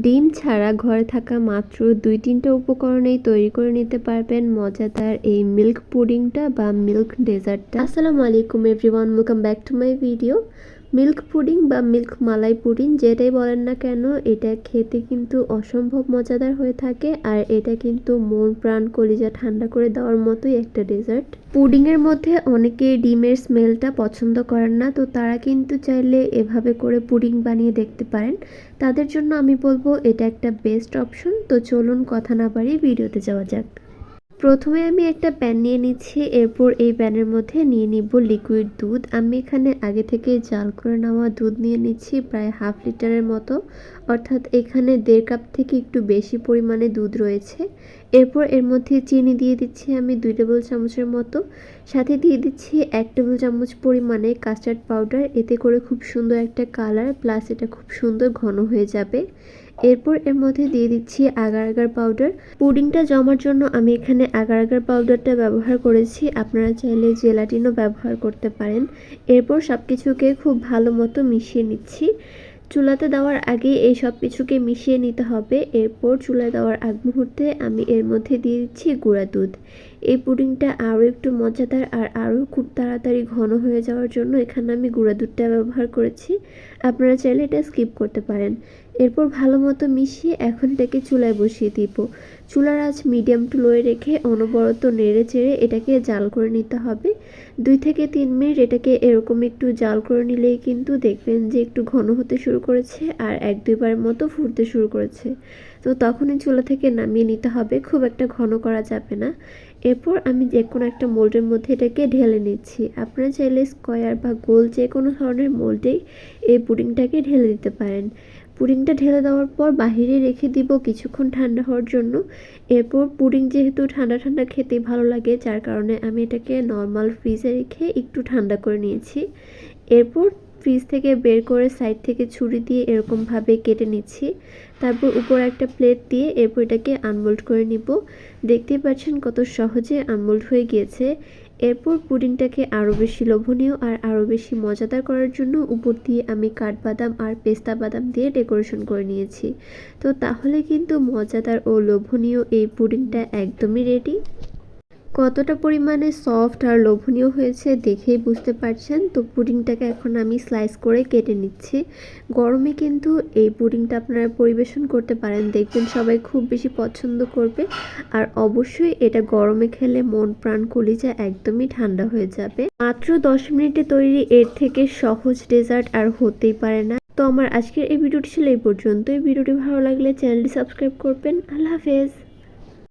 ডিম ছাড়া ঘরে থাকা মাত্র দুই তিনটা উপকরণেই তৈরি করে নিতে পারবেন মজাদার এই মিল্ক পুডিংটা বা মিল্ক ডেজার্টটা। আসসালামু আলাইকুম everyone welcome back to my video milk pudding বা মিল্ক মালাই পুডিং যেটাই বলেন না কেন, এটা খেতে কিন্তু অসম্ভব মজাদার হয়ে থাকে আর এটা কিন্তু মন, প্রাণ, কলিজা ঠান্ডা করে দেওয়ার মতোই একটা ডেজার্ট পুডিংয়ের মধ্যে অনেকে ডিমের স্মেলটা পছন্দ করেন না, তো তারা কিন্তু চাইলে এভাবে করে পুডিং বানিয়ে দেখতে পারেন। তাদের জন্য আমি বলব এটা একটা বেস্ট অপশন তো চলুন কথা না বাড়িয়ে ভিডিওতে যাওয়া যাক। প্রথমে আমি একটা প্যান নিয়ে নিচ্ছি, এরপর এই প্যানের মধ্যে নিয়ে নিব লিকুইড দুধ। আমি এখানে আগে থেকে জাল করে নেওয়া দুধ নিয়ে নিচ্ছি, প্রায় হাফ লিটারের মতো। অর্থাৎ এখানে দেড় কাপ থেকে একটু বেশি পরিমাণে দুধ রয়েছে। এরপর এর মধ্যে চিনি দিয়ে দিচ্ছি আমি দুই টেবিল চামচের মতো। সাথে দিয়ে দিচ্ছি এক টেবিল চামচ পরিমাণে কাস্টার্ড পাউডার এতে করে খুব সুন্দর একটা কালার প্লাস এটা খুব সুন্দর ঘন হয়ে যাবে। এরপর এর মধ্যে দিয়ে দিচ্ছি আগার আগার পাউডার পুডিংটা জমার জন্য আমি এখানে আগার আগার পাউডারটা ব্যবহার করেছি। আপনারা চাইলে জেলাটিনও ব্যবহার করতে পারেন। এরপর সব কিছুকে খুব ভালো মতো মিশিয়ে নিচ্ছি। চুলাতে দেওয়ার আগে এই সব কিছুকে মিশিয়ে নিতে হবে। এরপর চুলায় দেওয়ার আগ মুহূর্তে আমি এর মধ্যে দিয়ে দিচ্ছি গুঁড়া দুধ। এই পুডিংটা আরও একটু মজাদার আর আরও খুব তাড়াতাড়ি ঘন হয়ে যাওয়ার জন্য এখানে আমি গুঁড়া দুধটা ব্যবহার করেছি। আপনারা চাইলে এটা স্কিপ করতে পারেন। এরপর ভালো মতো মিশিয়ে এখন এটাকে চুলায় বসিয়ে দিব। চুলার আঁচ মিডিয়াম টু লোয়ে রেখে অনবরত নেড়ে চেড়ে এটাকে জাল করে নিতে হবে। দুই থেকে তিন মিনিট এটাকে এরকম একটু জাল করে নিলেই কিন্তু দেখবেন যে একটু ঘন হতে শুরু করেছে আর এক দুইবার মতো ফুটতে শুরু করেছে। তো তখনই চুলা থেকে নামিয়ে নিতে হবে, খুব একটা ঘন করা যাবে না। এরপর আমি যে কোনো একটা মোল্ডের মধ্যে এটাকে ঢেলে নিচ্ছি। আপনারা চাইলে স্কোয়ার বা গোল যে কোনো ধরনের মোল্ডেই এই পুডিংটাকে ঢেলে দিতে পারেন। পুডিংটা ঢেলে দেওয়ার পর বাহিরে রেখে দিব কিছুক্ষণ ঠান্ডা হওয়ার জন্য। এরপর পুডিং যেহেতু ঠান্ডা ঠান্ডা খেতে ভালো লাগে, যার কারণে আমি এটাকে নর্মাল ফ্রিজে রেখে একটু ঠান্ডা করে নিয়েছি। এরপর ফ্রিজ থেকে বের করে সাইড থেকে ছুরি দিয়ে এরকমভাবে কেটে নিচ্ছি। তারপর উপর একটা প্লেট দিয়ে এরপর এটাকে আনমোল্ড করে নিব। দেখতেই পাচ্ছেন কত সহজে আনমোল্ড হয়ে গিয়েছে। এরপর পুডিংটাকে আরও বেশি লোভনীয় আর আরও বেশি মজাদার করার জন্য উপর দিয়ে আমি কাঠবাদাম আর পেস্তা বাদাম দিয়ে ডেকোরেশন করে নিয়েছি। তো তাহলে কিন্তু মজাদার ও লোভনীয় এই পুডিংটা একদমই রেডি কতটা পরিমাণে সফট আর লোভনীয় হয়েছে দেখেই বুঝতে পারছেন? তো পুডিংটাকে এখন আমি স্লাইস করে কেটে নিচ্ছি। গরমে কিন্তু এই পুডিংটা আপনারা পরিবেশন করতে পারেন। দেখবেন সবাই খুব বেশি পছন্দ করবে আর অবশ্যই এটা গরমে খেলে মন প্রাণ কলিজা একদমই ঠান্ডা হয়ে যাবে। মাত্র দশ মিনিটে তৈরি এর থেকে সহজ ডেজার্ট আর হতেই পারে না। তো আমার আজকের এই ভিডিওটি ছিল এই পর্যন্ত এই ভিডিওটি ভালো লাগলে চ্যানেলটি সাবস্ক্রাইব করবেন। আল্লাহ হাফেজ।